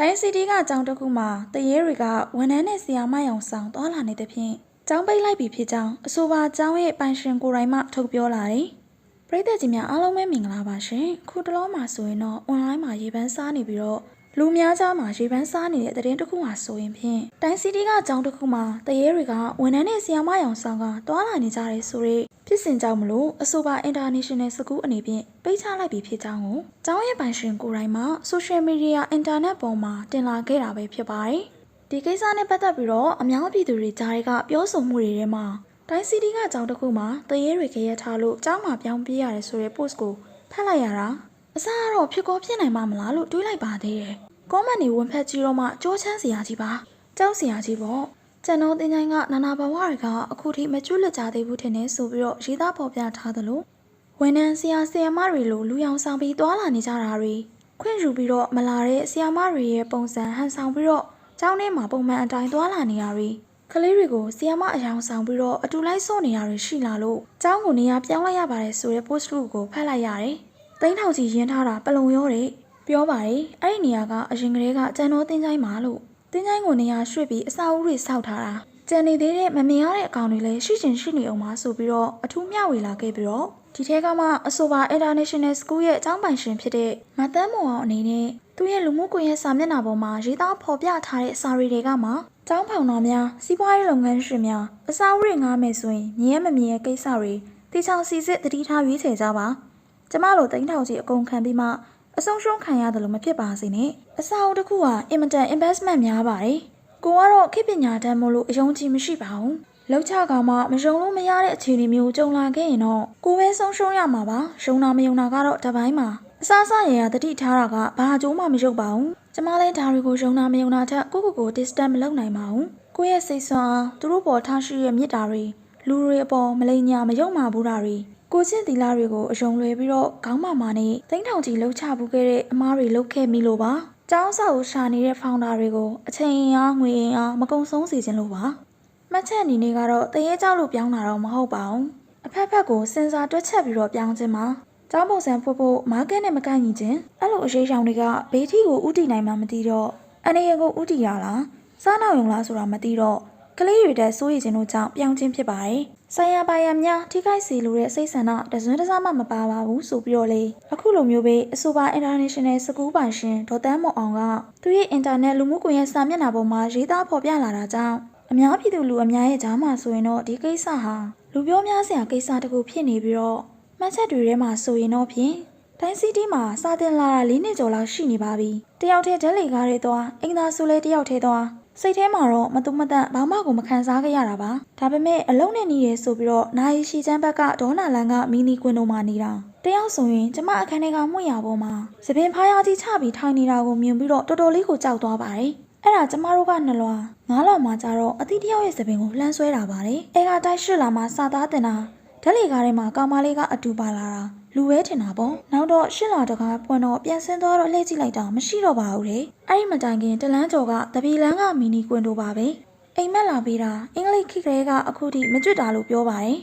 တိုင်းစီတီကကျောင်းတစ်ခုမှာတရေတွေကဝန်ထမ်းနဲ့ဆရာမရောင်ဆောင်သွားလာနေတဲ့ဖြင့်ကျောင်းပိတ်လိုက်ပြီဖြစ်ကြောင်းအဆိုပါကျောင်းရဲ့ပိုင်ရှင်ကိုယ်တိုင်မှထုတ်ပြောလာတယ်။ပရိသတ်ကြီးများအားလုံးပဲမင်္ဂလာပါရှင်။ခုတလောမှာဆိုရင်တော့ online မှာရေပန်းစားနေပြီးတော့လူများကြားမှာရေပန်းစားနေတဲ့တဲ့ရင်တစ်ခုဟာဆိုရင်ဖြင့်တိုင်းစီတီကကျောင်းတစ်ခုမှာတရေတွေကဝန်ထမ်းနဲ့ဆရာမရောင်ဆောင်ကသွားလာနေကြတယ်ဆိုရက် ဖြစ်စဉ်ကြောင့်မလို့အဆိုပါ international school အနေဖြင့်ပိတ်ချလိုက်ပြီဖြစ်ကြောင်းကိုကျောင်းရဲ့ပိုင်ရှင်ကိုယ်တိုင်မှ social media internet ပေါ်မှာတင်လာခဲ့တာပဲဖြစ်ပါတယ်။ဒီကိစ္စနဲ့ပတ်သက်ပြီးတော့အများပြည်သူတွေကြားတွေကပြောဆိုမှုတွေထဲမှာတိုင်းစီတီကကျောင်းတစ်ခုမှာတရေတွေခရက်ထားလို့ကျောင်းမှာပြောင်းပြေးရတယ်ဆိုတဲ့ post ကိုဖတ်လိုက်ရတာအစားကတော့ဖြစ်ကောဖြစ်နိုင်မှာမလားလို့တွေးလိုက်ပါသေးတယ်။ comment တွေဝင်ဖက်ကြည့်တော့မှကြောချမ်းစရာကြီးပါ။ကျောင်းစရာကြီးပေါ့။ ကျွန်တော်တင်ချိုင်းကနာနာဘဝတွေကအခုထိမကျွတ်လွတ်ကြသေးဘူးထင်နေဆိုပြီးတော့ရေးသားပေါ်ပြထားသလိုဝန်ထမ်းဆရာဆရာမတွေလိုလူရောင်ဆောင်ပြီးတွာလာနေကြတာတွေခွင့်ယူပြီးတော့မလာတဲ့ဆရာမတွေရဲ့ပုံစံဟန်ဆောင်ပြီးတော့ကျောင်းထဲမှာပုံမှန်အတိုင်းတွာလာနေရတွေကလေးတွေကိုဆရာမအယောင်ဆောင်ပြီးတော့အတူလိုက်စော့နေရတွေရှိလာလို့ကျောင်းကိုနေရာပြောင်းလိုက်ရပါတယ်ဆိုတဲ့ post ကိုဖတ်လိုက်ရတယ်။တိန်းထောင်ကြီးရင်းထားတာပလုံရောတဲ့ပြောပါတယ်အဲ့ဒီနေရာကအရင်ကတည်းကကျန်တော်တင်းချိုင်းမှာလို့ တင်းချိုင်းကိုနေရာရွှေ့ပြီးအစာအုပ်တွေစောက်ထားတာကျန်နေသေးတဲ့မမြင်ရတဲ့အကောင်တွေလည်းရှိချင်ရှိနေအောင်ပါဆိုပြီးတော့အထူးမျှဝေလာခဲ့ပြီးတော့ဒီထဲကမှအဆိုပါ International School ရဲ့အကြောင်းပိုင်ရှင်ဖြစ်တဲ့မတန်းမောင်အောင်အနေနဲ့သူ့ရဲ့လူမှုကွန်ရက်စာမျက်နှာပေါ်မှာရေးသားဖော်ပြထားတဲ့စာရီတွေကမှကျောင်းဖောင်တော်များစီးပွားရေးလုပ်ငန်းရှင်များအစာအုပ်တွေငားမယ်ဆိုရင်မြင်ရမမြင်ရကိစ္စတွေတေချောင်စီစစ်တတိထားရွေးချယ်ကြပါကျမတို့တိန်းထောင်ကြီးအကုန်ခံပြီးမှ အဆုံးရှုံးခံရတယ်လို့မဖြစ်ပါစေနဲ့အစာအုပ်တစ်ခုဟာအင်မတန် investment များပါတယ်ကိုကတော့ခေတ်ပညာတန်းမို့လို့အယုံကြည်မရှိပါဘူးလောက်ချကောင်မှမယုံလို့မရတဲ့အခြေအနေမျိုးကြုံလာခဲ့ရင်တော့ကိုပဲဆုံးရှုံးရမှာပါယုံနာမယုံနာကတော့တပိုင်းမှာအစားအစာရရတတိထားတာကဘာအကျိုးမှမရုပ်ပါဘူးကျမလည်းဒါတွေကိုယုံနာမယုံနာထက်ကိုကိုကို distance မလုပ်နိုင်ပါဘူးကိုရဲ့စိတ်ဆွမ်းအားသူတို့ပေါ်ထားရှိရဲ့မြစ်တာတွေလူတွေအပေါ်မလိမ်ညာမယုံမာဘူးတာတွေ ကိုချင်းတီလာတွေကိုအယုံလွယ်ပြီးတော့ခေါင်းမာမာနဲ့တိန်းထောင်ကြီးလှုပ်ချပူခဲ့တဲ့အမားတွေလှုပ်ခဲ့မိလို့ပါကျောင်းဆောက်ရှာနေတဲ့ဖောင်ဒါတွေကိုအချိန်အင်အားငွေအင်အားမကုံဆုံးစေခြင်းလို့ပါမှတ်ချက်အနေနဲ့ကတော့တရေကြောက်လို့ပြောင်းတာတော့မဟုတ်ပါဘူးအဖက်ဖက်ကိုစဉ်းစားတွက်ချက်ပြီးတော့ပြောင်းခြင်းပါကျောင်းပုံစံဖို့ဖို့မားကက်နဲ့မကိုက်ညီခြင်းအဲ့လိုအရေးရောင်တွေကဘေးထီကိုဥတီနိုင်မှမသိတော့အနေရကိုဥတီရလားစားနောက်ရုံလားဆိုတာမသိတော့ကလေးတွေတဲ့စိုးရိမ်ခြင်းတို့ကြောင့်ပြောင်းခြင်းဖြစ်ပါတယ်။ ဆိုင်ရာပါရများထိခိုက်စေလိုတဲ့စိတ်ဆန္ဒတစွန်းတစားမှမပါပါဘူးဆိုပြီးတော့လေအခုလိုမျိုးပဲအဆိုပါ International School ပိုင်ရှင်ဒေါ်တန်းမော်အောင်ကသူရဲ့ internet လူမှုကွန်ရက်စာမျက်နှာပေါ်မှာရေးသားဖော်ပြလာတာကြောင့်အများပြည်သူလူအများရဲ့ကြားမှာဆိုရင်တော့ဒီကိစ္စဟာလူပြောများစရာကိစ္စတကူဖြစ်နေပြီးတော့မှတ်ချက်တွေထဲမှာဆိုရင်တော့ဖြင့်တိုင်းစီတီမှာစာတင်လာတာ၄နှစ်ကျော်လောက်ရှိနေပါပြီ။တယောက်တည်းဓာတ်လေကားတွေသွားအင်္ဂါဆိုလဲတယောက်တည်းသွား စိတ်ထဲမှာတော့မတူမတန့်ဘာမှကိုမခံစားခဲ့ရတာပါဒါပေမဲ့အလုံးနဲ့နေရဲဆိုပြီးတော့နိုင်ရှိချမ်းဘက်ကဒေါနာလန်ကမီနီကွင်တို့မှာနေတာတယောက်ဆိုရင်ကျမအခန်းထဲကမှုရပေါ်မှာသပင်ဖားရကြီးချပြီးထိုင်နေတာကိုမြင်ပြီးတော့တော်တော်လေးကိုကြောက်သွားပါတယ်အဲ့ဒါကျမတို့ကနှလွာငါးလောင်မှာကြတော့အသီးတယောက်ရဲ့သပင်ကိုလှမ်းဆွဲတာပါတယ်အဲကတိုက်ရှစ်လာမှာစာသားတင်တာဓာတ်လေကားထဲမှာကောင်မလေးကအတူပါလာတာ လူပဲထင်တာပေါ့နောက်တော့ရှစ်လာတကားပွင့်တော့ပြန်ဆင်းသွားတော့လှည့်ကြည့်လိုက်တာမရှိတော့ပါဘူးလေအဲ့ဒီမတိုင်ခင်တလန်းကျော်ကတပီလန်းကမီနီကွင်တို့ပါပဲအိမ်မက်လာပေးတာအင်္ဂလိပ်ခေတ်ကလေးကအခုထိမကျွတ်တာလို့ပြောပါတယ်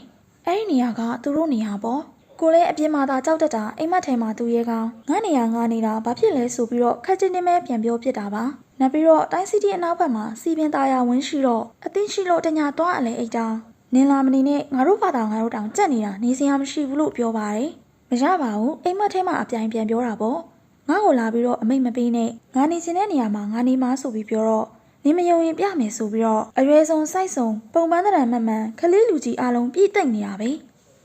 အဲ့ဒီနေရာကသူတို့နေရာပေါ့ကိုလည်းအပြင်မှာသာကြောက်တတ်တာအိမ်မက်ထဲမှာသူရဲကောင်းငါနေရာငါနေတာဘာဖြစ်လဲဆိုပြီးတော့ခက်ချင်းတင်းမဲပြန်ပြောဖြစ်တာပါနောက်ပြီးတော့တိုင်းစီတီအနောက်ဘက်မှာစီပင်သားရဝင်းရှိတော့အသိရှိလို့တညာသွားအလဲအိတ်တာနင်လာမနေနဲ့ငါတို့ဘာသာငါတို့တောင်ကြက်နေတာနေစရာမရှိဘူးလို့ပြောပါတယ် မရပါဘူးအိမ်မက်ထဲမှာအပြိုင်ပြန်ပြောတာပေါ့ငါ့ကိုလာပြီးတော့အမိတ်မပေးနဲ့ငါနေချင်တဲ့နေရာမှာငါနေမှာဆိုပြီးပြောတော့နင်မယုံရင်ပြမယ်ဆိုပြီးတော့အရွယ်ဆုံးစိုက်ဆုံးပုံပန်းတရံမှန်မှန်ခလေးလူကြီးအလုံးပြည့်တိတ်နေတာပဲ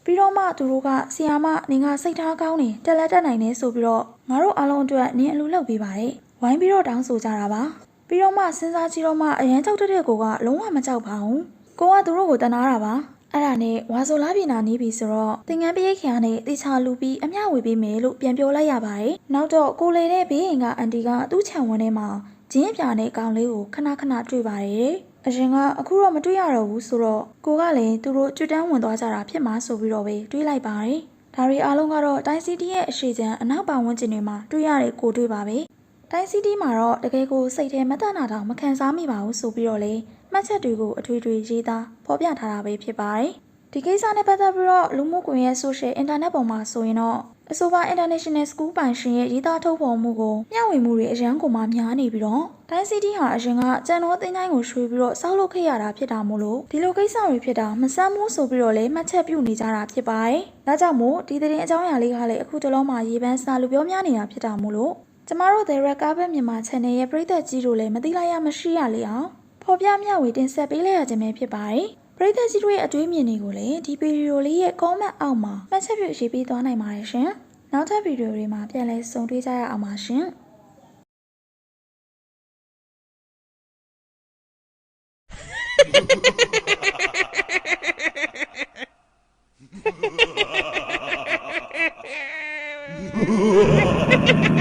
ပြီးတော့မှသူတို့ကဆီယာမနင်ကစိတ်ထားကောင်းနေတက်လက်တက်နိုင်နေဆိုပြီးတော့ငါတို့အလုံးအတွက်နင်အလူလုပ်ပေးပါတယ်ဝိုင်းပြီးတော့တောင်းဆိုကြတာပါပြီးတော့မှစဉ်းစားကြည့်တော့မှအရန်ကြောက်တဲ့ကိုကလုံးဝမကြောက်ပါဘူးကိုကသူတို့ကိုတနာတာပါ အဲ့ဒါနဲ့ဝါဆိုလာပြည်နာနေပြီဆိုတော့သင်္ကန်းပိရိတ်ခရာနဲ့တေချာလူပြီးအမျှဝေပေးမယ်လို့ပြန်ပြောလိုက်ရပါတယ်။နောက်တော့ကိုလေတဲ့ဘေးရင်ကအန်တီကသူ့ခြံဝန်းထဲမှာဂျင်းပြာနဲ့ကောင်လေးကိုခဏခဏတွေ့ပါတယ်။အရင်ကအခုတော့မတွေ့ရတော့ဘူးဆိုတော့ကိုကလည်းသူတို့ကျွတ်တန်းဝင်သွားကြတာဖြစ်မှာဆိုပြီးတော့ပဲတွေးလိုက်ပါတယ်။ဒါရီအားလုံးကတော့တိုင်းစီတီရဲ့အရှိချမ်းအနောက်ပါဝန်းကျင်တွေမှာတွေ့ရတဲ့ကိုတွေ့ပါပဲ။တိုင်းစီတီမှာတော့တကယ်ကိုစိတ်ထဲမတနာတော့မခံစားမိပါဘူးဆိုပြီးတော့လေ မှတ်ချက်တွေကိုအထွေထွေရေးသားဖော်ပြထားတာပဲဖြစ်ပါတယ်။ဒီကိစ္စနဲ့ပတ်သက်ပြီးတော့လူမှုကွန်ရက် social internet ပေါ်မှာဆိုရင်တော့အအဆိုပါ International School ပိုင်ရှင်ရဲ့ရေးသားထုတ်ဖော်မှုကိုမျှဝေမှုတွေအရန်ကိုမှများနေပြီးတော့တိုင်းစီတီဟာအရင်ကကြံတော်သင်္ချိုင်းကိုရွှေပြီးတော့စောက်လုပ်ခဲ့ရတာဖြစ်တာမို့လို့ဒီလိုကိစ္စတွေဖြစ်တာမဆမ်းမိုးဆိုပြီးတော့လည်းမှတ်ချက်ပြုနေကြတာဖြစ်ပါတယ်။ဒါကြောင့်မို့ဒီသတင်းအကြောင်းအရာလေးကလည်းအခုတလုံးမှာရေပန်းစာလူပြောများနေတာဖြစ်တာမို့လို့ကျမတို့ The Red Carpet မြန်မာ Channel ရဲ့ပရိသတ်ကြီးတို့လည်းမသိလိုက်ရမရှိရလေအောင် ဖော်ပြမျှဝေတင်ဆက်ပေးလိုက်ရခြင်းပဲဖြစ်ပါတယ်။ပရိသတ်ကြီးတို့ရဲ့အတွေးမြင်တွေကိုလည်းဒီဗီဒီယိုလေးရဲ့ comment အောက်မှာမှတ်ချက်ပြုရေးပေးသွားနိုင်ပါတယ်ရှင်။နောက်ထပ်ဗီဒီယိုတွေမှာပြန်လည်ဆုံတွေ့ကြရအောင်ပါရှင်။ Ha ha ha ha!